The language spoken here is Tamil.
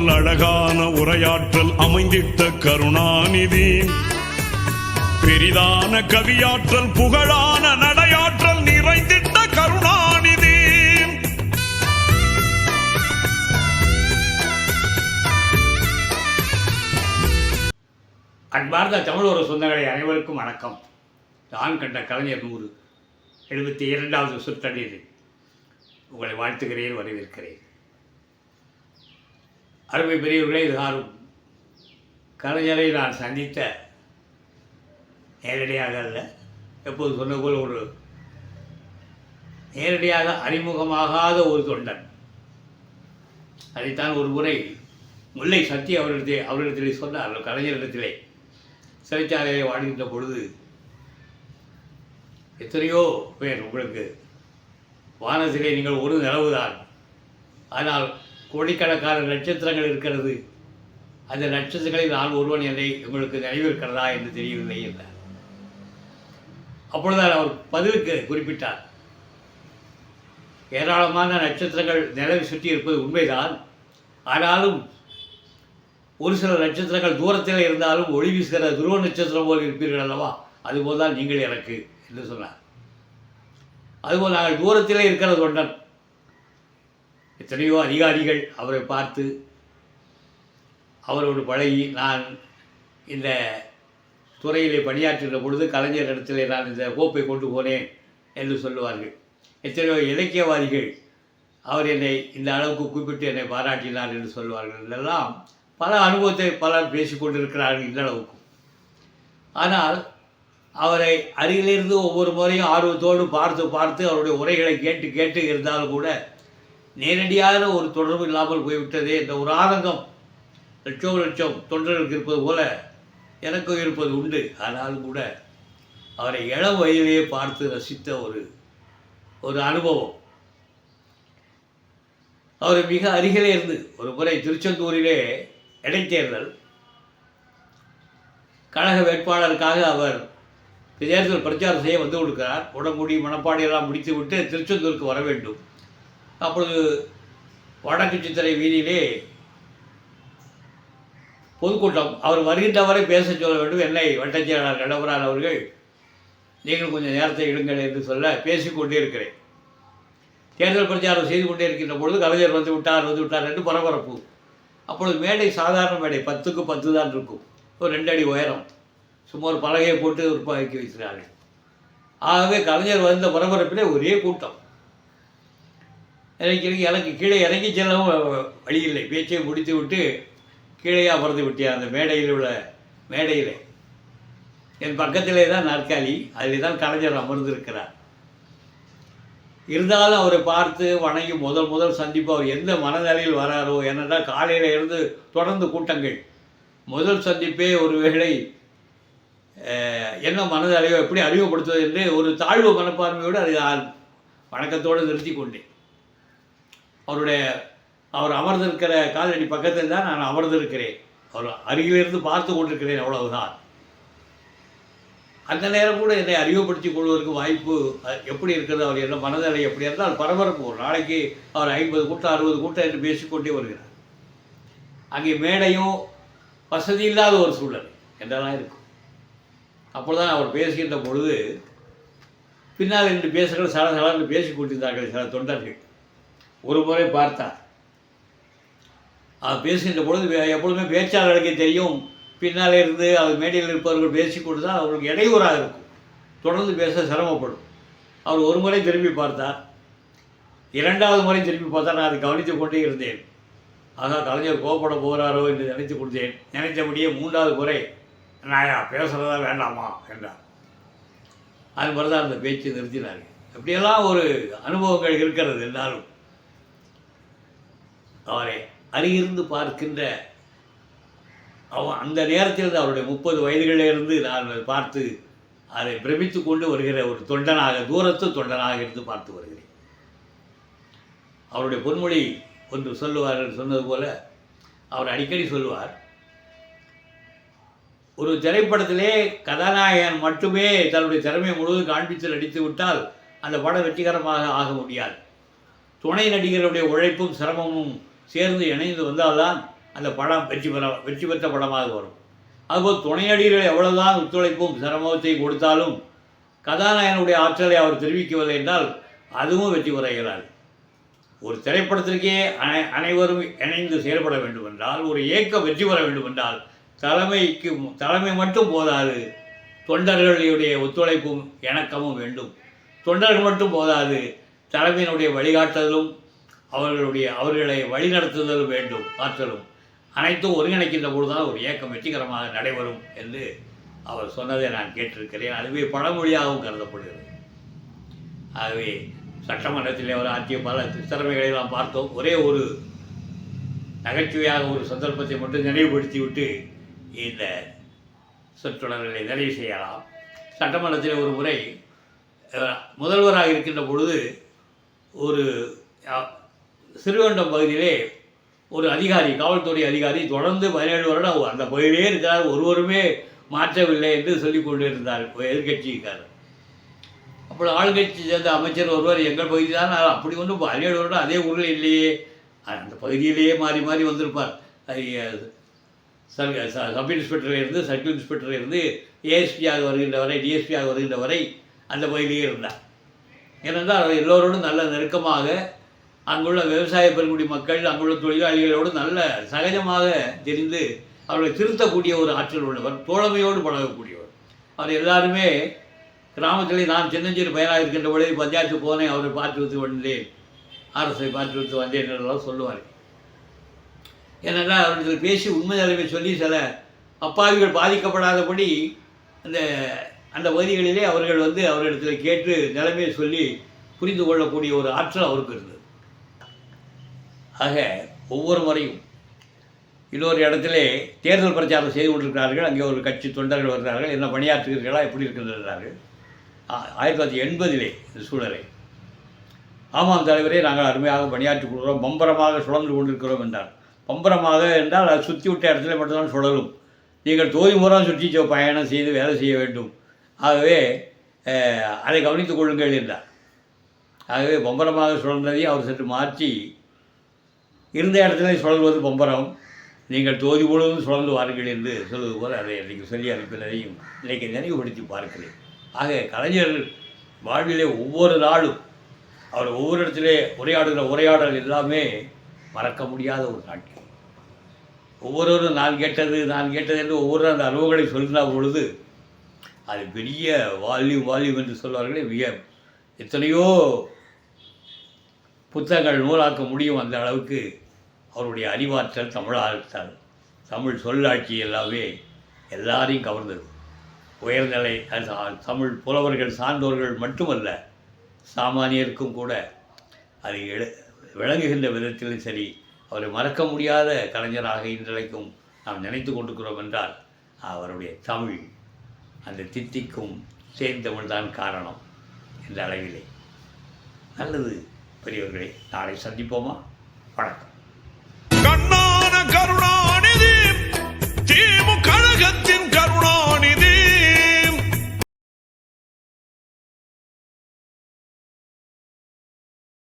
சொல்லாற்றல் அழகான உரையாற்றல் அமைந்திட்ட கருணாநிதி. பெரிதான கவியாற்றல் புகழான நடையாற்றல் நிறைந்திட்ட கருணாநிதி. அன்பார்ந்த தமிழோர சொந்தங்களை அனைவருக்கும் வணக்கம். நான் கண்ட கலைஞர் நூறு எழுபத்தி இரண்டாவது சுற்றணியில் உங்களை வாழ்த்துகிறேன் வரவேற்கிறேன். அருமை பெரியவர்களே இதுகாரும் கலைஞரை நான் சந்தித்த நேரடியாக அல்ல எப்போது சொன்னது போல் ஒரு நேரடியாக அறிமுகமாகாத ஒரு தொண்டன். அதைத்தான் ஒரு முறை முல்லை சத்தி அவரிடத்தை அவரிடத்திலே சொன்னார் கலைஞரிடத்திலே. சிறைச்சாலையை வாழ்கின்ற பொழுது எத்தனையோ பேர் உங்களுக்கு வானத்திலே நீங்கள் ஒரு நிலவுதான். ஆனால் கோடிக்கணக்கான நட்சத்திரங்கள் இருக்கிறது. அந்த நட்சத்திரங்களில் நான் ஒருவன் என்னை உங்களுக்கு நினைவிருக்கிறதா என்று தெரியவில்லை என்றார். அப்பொழுதுதான் அவர் பதிலுக்கு குறிப்பிட்டார். ஏராளமான நட்சத்திரங்கள் நிலவை சுற்றி இருப்பது உண்மைதான். ஆனாலும் ஒரு சில நட்சத்திரங்கள் தூரத்தில் இருந்தாலும் ஒளி வீசுகிற துருவ நட்சத்திரம் போல் இருப்பீர்கள் அல்லவா? அதுபோல் தான் நீங்கள் எனக்கு என்று சொன்னார். அதுபோல் நாங்கள் தூரத்திலே இருக்கிற தொண்டன் எத்தனையோ அதிகாரிகள் அவரை பார்த்து அவரோடு பழகி நான் இந்த துறையிலே பணியாற்றுகிற பொழுது கலைஞர் இடத்திலே நான் இந்த கோப்பை கொண்டு போனேன் என்று சொல்லுவார்கள். எத்தனையோ இலக்கியவாதிகள் அவர் என்னை இந்த அளவுக்கு கூப்பிட்டு என்னை பாராட்டினார் என்று சொல்லுவார்கள். இதெல்லாம் பல அனுபவத்தை பலர் பேசிக்கொண்டிருக்கிறார்கள் இந்த அளவுக்கு. ஆனால் அவரை அருகிலிருந்து ஒவ்வொரு முறையும் ஆர்வத்தோடு பார்த்து பார்த்து அவருடைய உரைகளை கேட்டு கேட்டு இருந்தாலும் கூட நேரடியான ஒரு தொடர்பு இல்லாமல் போய்விட்டதே இந்த ஒரு ஆனந்தம் லட்சம் லட்சம் தொண்டர்களுக்கு இருப்பது போல எனக்கும் இருப்பது உண்டு. ஆனாலும் கூட அவரை இளம் வயதிலேயே பார்த்து ரசித்த ஒரு ஒரு அனுபவம். அவர் மிக அருகிலே இருந்து ஒரு முறை திருச்செந்தூரிலே இடைத்தேர்தல் கழக வேட்பாளருக்காக அவர் தேர்தல் பிரச்சாரம் செய்ய வந்து கொடுக்கிறார். உடம்புடி மனப்பாடையெல்லாம் முடித்து விட்டு திருச்செந்தூருக்கு வர வேண்டும். அப்பொழுது வடக்கு சித்திரை வீதியிலே பொதுக்கூட்டம். அவர் வருகின்றவரை பேச சொல்ல வேண்டும். என்னை வட்டச் செயலாளர் கடம்பரான் அவர்கள் நீங்கள் கொஞ்சம் நேரத்தை இடுங்கள் என்று சொல்ல பேசிக்கொண்டே இருக்கிறேன் தேர்தல் பிரச்சாரம் செய்து கொண்டே இருக்கின்ற பொழுது கலைஞர் வந்து விட்டார் வந்து விட்டார் என்று பரபரப்பு. அப்பொழுது மேடை சாதாரண மேடை பத்துக்கு பத்து தான் இருக்கும். ஒரு ரெண்டு அடி உயரம். சும்மா ஒரு பலகையை போட்டு உற்பத்தி வைக்கிறார்கள். ஆகவே கலைஞர் வந்த பரபரப்பிலே ஒரே கூட்டம். இறங்கி எனக்கு எனக்கு கீழே இறங்கி செல்லவும் வழி இல்லை பேச்சை முடித்து விட்டு கீழே அமர்ந்து விட்டேன் அந்த மேடையில் உள்ள மேடையில். என் பக்கத்திலே தான் நாற்காலி அதில் தான் கலைஞர் அமர்ந்திருக்கிறார். இருந்தாலும் அவரை பார்த்து வணங்கி முதல் முதல் சந்திப்பு அவர் எந்த மனநிலையில் வராரோ ஏனென்றால் காலையில் இருந்து தொடர்ந்து கூட்டங்கள். முதல் சந்திப்பே ஒருவேளை என்ன மனதறிவோ எப்படி அறிமுகப்படுத்துவது என்று ஒரு தாழ்வு மனப்பான்மையோடு அதை வணக்கத்தோடு நிறுத்தி கொண்டேன். அவருடைய அவர் அமர்ந்திருக்கிற காலடி பக்கத்தில் தான் நான் அமர்ந்திருக்கிறேன். அவர் அருகிலிருந்து பார்த்து கொண்டிருக்கிறேன் அவ்வளவுதான். அந்த நேரம் கூட என்னை அறிமுகப்படுத்திக் கொள்வதற்கு வாய்ப்பு எப்படி இருக்கிறது அவர் என்ன மனநிலை எப்படி இருந்தால் பரபரப்பு. ஒரு நாளைக்கு அவர் ஐம்பது கூட்டம் அறுபது கூட்டம் என்று பேசிக்கொண்டே வருகிறார். அங்கே மேடையும் வசதி இல்லாத ஒரு சூழல் என்றெல்லாம் இருக்கும். அப்போதான் அவர் பேசுகின்ற பொழுது பின்னால் என்று பேசுகிற சல சலன்னு பேசிக் கொண்டிருந்தார்கள் சில தொண்டர்கள். ஒரு முறை பார்த்தார். அவர் பேசுகின்ற பொழுது எப்பொழுதுமே பேச்சாளர்களுக்கே தெரியும். பின்னாலே இருந்து அவர் மேடையில் இருப்பவர்கள் பேசி கொடுத்தால் அவர்களுக்கு இடையூறாக இருக்கும். தொடர்ந்து பேச சிரமப்படும். அவர் ஒரு முறை திரும்பி பார்த்தார். இரண்டாவது முறை திரும்பி பார்த்தா நான் அதை கவனித்து கொண்டே இருந்தேன். ஆகா கலைஞர் கோபப்பட போகிறாரோ என்று நினைத்து கொடுத்தேன் நினைத்தபடியே மூன்றாவது முறை நான் பேசுகிறதா வேண்டாமா? என்றார். அது மாதிரி தான் அந்த பேச்சு நிறுத்தினார்கள். இப்படியெல்லாம் ஒரு அனுபவங்கள் இருக்கிறது எல்லாரும் அவரை அருகிருந்து பார்க்கின்ற அவ அந்த நேரத்தில் அவருடைய முப்பது வயதுகளிலிருந்து நான் அதை பார்த்து அதை பிரமித்து கொண்டு வருகிற ஒரு தொண்டனாக தூரத்து தொண்டனாக இருந்து பார்த்து வருகிறேன். அவருடைய பொன்மொழி ஒன்று சொல்லுவார் என்று சொன்னது போல அவர் அடிக்கடி சொல்லுவார் ஒரு திரைப்படத்திலே கதாநாயகன் மட்டுமே தன்னுடைய திறமையை முழுவதும் காண்பித்து நடித்து விட்டால் அந்த படம் வெற்றிகரமாக ஆக முடியாது. துணை நடிகருடைய உழைப்பும் சிரமமும் சேர்ந்து இணைந்து வந்தால்தான் அந்த படம் வெற்றி பெற வெற்றி பெற்ற படமாக வரும். அதுபோல் துணையடிகள் எவ்வளவுதான் ஒத்துழைப்பும் சிரமத்தை கொடுத்தாலும் கதாநாயகனுடைய ஆற்றலை அவர் தெரிவிக்கவில்லை என்றால் அதுவும் வெற்றி பெற இயலாது. ஒரு திரைப்படத்திற்கே அனை அனைவரும் இணைந்து செயல்பட வேண்டும் என்றால் ஒரு இயக்கம் வெற்றி பெற வேண்டும் என்றால் தலைமைக்கு தலைமை மட்டும் போதாது. தொண்டர்களுடைய ஒத்துழைப்பும் இணக்கமும் வேண்டும். தொண்டர்கள் மட்டும் போதாது. தலைமையினுடைய வழிகாட்டுதலும் அவர்களுடைய அவர்களை வழிநடத்துதல் வேண்டும் ஆற்றலும் அனைத்தும் ஒருங்கிணைக்கின்ற பொழுதுதான் ஒரு இயக்கம் வெற்றிகரமாக நடைபெறும் என்று அவர் சொன்னதை நான் கேட்டிருக்கிறேன். அதுவே பழமொழியாகவும் கருதப்படுகிறது. ஆகவே சட்டமன்றத்தில் அவர் ஆற்றிய பல திறமைகளை நாம் பார்த்தோம். ஒரே ஒரு நகைச்சுவையாக ஒரு சந்தர்ப்பத்தை மட்டும் நினைவுபடுத்திவிட்டு இந்த சொற்றொடர்களை நிறைவு செய்யலாம். சட்டமன்றத்தில் ஒரு முறை முதல்வராக இருக்கின்ற பொழுது ஒரு சிறுவண்டம் பகுதியிலே ஒரு அதிகாரி காவல்துறை அதிகாரி தொடர்ந்து பதினேழு வருடம் அந்த பகுதியிலே இருக்கிறார். ஒருவருமே மாற்றவில்லை என்று சொல்லி கொண்டு இருந்தார் எதிர்கட்சிக்காரர் அப்புறம் ஆளுங்கட்சி சேர்ந்த அமைச்சர் ஒருவர் எங்கள் பகுதி தான் அப்படி ஒன்றும் பதினேழு வருடம் அதே ஊரில் இல்லையே. அந்த பகுதியிலேயே மாறி மாறி வந்திருப்பார். அது, சப் ச- இன்ஸ்பெக்டர் இருந்து சர்க்கிள் இன்ஸ்பெக்டர் இருந்து ஏஎஸ்பியாக வருகின்ற வரை டிஎஸ்பியாக வருகின்ற வரை அந்த பகுதியிலேயே இருந்தார். ஏனென்றால் அவர் எல்லோரோடும் நல்ல நெருக்கமாக அங்குள்ள விவசாய பெருங்குடி மக்கள் அங்குள்ள தொழிலாளிகளோடு நல்ல சகஜமாக தெரிந்து அவர்களை திருத்தக்கூடிய ஒரு ஆற்றல் உள்ளவர் தோழமையோடு பழகக்கூடியவர். அவர் எல்லாருமே கிராமத்திலே நான் சின்னஞ்சிறு பயனாக இருக்கின்ற பொழுது பஞ்சாயத்து போனேன் அவரை பார்த்து விட்டு வந்தேன். அரசை பார்த்து விட்டு வந்தேன் என்றெல்லாம் சொல்லுவார். ஏனென்றால் அவர்கள் பேசி உண்மை நிலைமை சொல்லி சில அப்பாவிகள் பாதிக்கப்படாதபடி அந்த அந்த பகுதிகளிலே அவர்கள் வந்து அவரிடத்தில் கேட்டு நிலைமையை சொல்லி புரிந்து கொள்ளக்கூடிய ஒரு ஆற்றல் அவருக்கு இருந்தது. ஆக ஒவ்வொரு முறையும் இன்னொரு இடத்துல தேர்தல் பிரச்சாரம் செய்து கொண்டிருக்கிறார்கள். அங்கே ஒரு கட்சி தொண்டர்கள் வருகிறார்கள். என்ன பணியாற்றுகிறீர்களா? எப்படி இருக்கின்றார்கள்? ஆ- ஆயிரத்தி தொள்ளாயிரத்தி எண்பதிலே இந்த சூழலை. ஆமாம் தலைவரே நாங்கள் அருமையாக பணியாற்றிக் கொள்கிறோம். பம்பரமாக சுழந்து கொண்டிருக்கிறோம் என்றார். பம்பரமாக என்றால் அது சுற்றி விட்ட இடத்துல மட்டும்தான் சுழலும். நீங்கள் தோதி முறம் சுற்றி பயணம் செய்து வேலை செய்ய வேண்டும். ஆகவே அதை கவனித்துக் கொள்ளுங்கள் என்றார். ஆகவே பம்பரமாக சுழந்ததையும் அவர் சற்று மாற்றி இருந்த இடத்துல சுழல்வது பம்பரம். நீங்கள் தோதி முழுவதும் சுழந்து வாருங்கள் என்று சொல்வது போல் அதை இன்றைக்கு சொல்லி அனுப்பினதையும் இன்றைக்கு நினைவுபடுத்தி பார்க்கிறேன். ஆக கலைஞர் வாழ்விலே ஒவ்வொரு நாளும் அவர் ஒவ்வொரு இடத்திலே உரையாடுகிற உரையாடல் எல்லாமே மறக்க முடியாத ஒரு நாட்கள் ஒவ்வொருவரும் நான் கேட்டது நான் கேட்டது என்று ஒவ்வொரு அந்த அனுபவங்களை சொல்கிற பொழுது அது பெரிய வால்யூம் வால்யூம் என்று சொல்வார்களே மிக எத்தனையோ புத்தகங்கள் நூலாக்க முடியும் அந்த அளவுக்கு அவருடைய அறிவாற்றல் தமிழாற்றல் தமிழ் சொல்லாட்சி எல்லாமே எல்லாரையும் கவர்ந்தது. உயர்நிலை தமிழ் புலவர்கள் சான்றோர்கள் மட்டுமல்ல சாமானியருக்கும் கூட அது எழு விளங்குகின்ற விதத்திலும் சரி அவரை மறக்க முடியாத கலைஞராக இன்றைக்கும் நாம் நினைத்து கொண்டிருக்கிறோம் என்றால் அவருடைய தமிழ் அந்த தித்திக்கும் சேர்ந்தமிழ் தான் காரணம் என்ற அளவிலே. நல்லது. பெரியவர்களே நாளை சந்திப்போமா? வணக்கம். கண்ணான கருணாநிதி திமுக